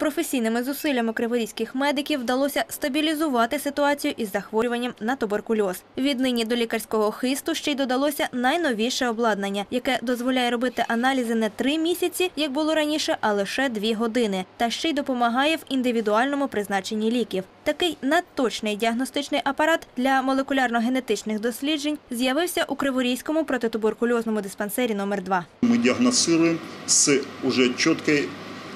Професійними зусиллями криворізьких медиків вдалося стабілізувати ситуацію із захворюванням на туберкульоз. Віднині до лікарського хисту ще й додалося найновіше обладнання, яке дозволяє робити аналізи не три місяці, як було раніше, а лише дві години, та ще й допомагає в індивідуальному призначенні ліків. Такий надточний діагностичний апарат для молекулярно-генетичних досліджень з'явився у Криворізькому протитуберкульозному диспансері номер 2 Мы диагностируем с уже четкой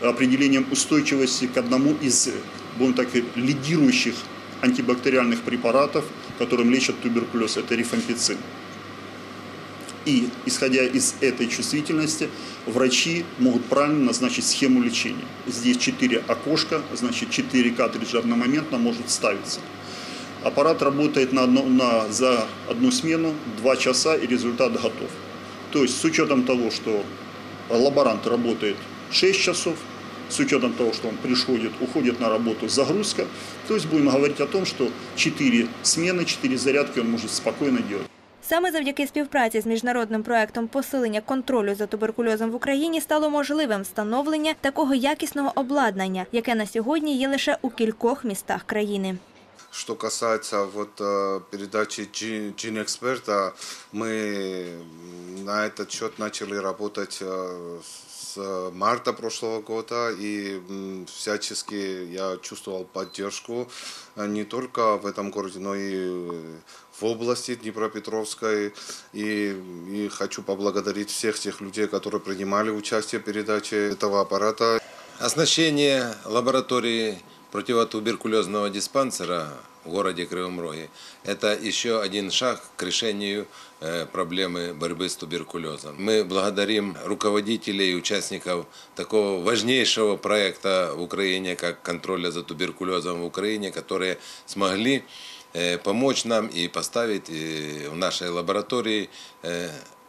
определением устойчивости к одному из, будем так, сказать, лидирующих антибактериальных препаратов, которым лечат туберкулез, это рифампицин. И, исходя из этой чувствительности, врачи могут правильно назначить схему лечения. Здесь 4 окошка, значит 4 картриджа одномоментно может ставиться. Аппарат работает на одно, на, за одну смену 2 часа и результат готов. То есть с учетом того, что лаборант работает 6 часов, с учетом того, что он приходит, уходит на работу загрузка, то есть будем говорить о том, что 4 смены, 4 зарядки он может спокойно делать. Саме завдяки співпраці з міжнародним проектом посилення контролю за туберкульозом в Україні стало можливим встановлення такого якісного обладнання, яке на сьогодні є лише у кількох містах країни. Что касается вот э, передачи Gene Эксперта, мы на этот счет начали работать э, с марта прошлого года, и всячески я чувствовал поддержку э, не только в этом городе, но и в области Днепропетровской. И, и хочу поблагодарить всех тех людей, которые принимали участие в передаче этого аппарата. Оснащение лаборатории противотуберкулезного диспансера в городе Кривом Роге – это еще один шаг к решению э, проблемы борьбы с туберкулезом. Мы благодарим руководителей и участников такого важнейшего проекта в Украине, как контроля за туберкулезом в Украине, которые смогли э, помочь нам и поставить э, в нашей лаборатории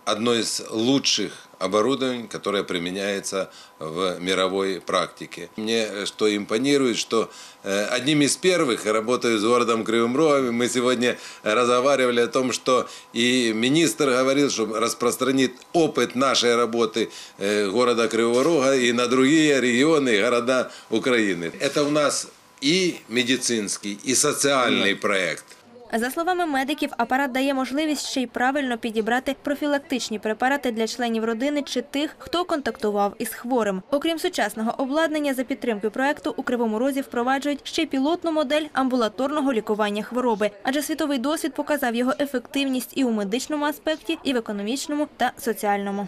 одно из лучших оборудований, которое применяется в мировой практике. Мне э, что импонирует, что э, одним из первых, работаю с городом Кривым Рогом, мы сегодня разговаривали о том, что и министр говорил, что распространит опыт нашей работы э, города Кривого Рога и на другие регионы, города Украины. Это у нас и медицинский, и социальный проект. За словами медиків, апарат дає можливість ще й правильно підібрати профілактичні препарати для членів родини чи тих, хто контактував із хворим. Окрім сучасного обладнання, за підтримки проекту у Кривому Розі впроваджують ще пілотну модель амбулаторного лікування хвороби, адже світовий досвід показав його ефективність і у медичному аспекті, і в економічному та соціальному.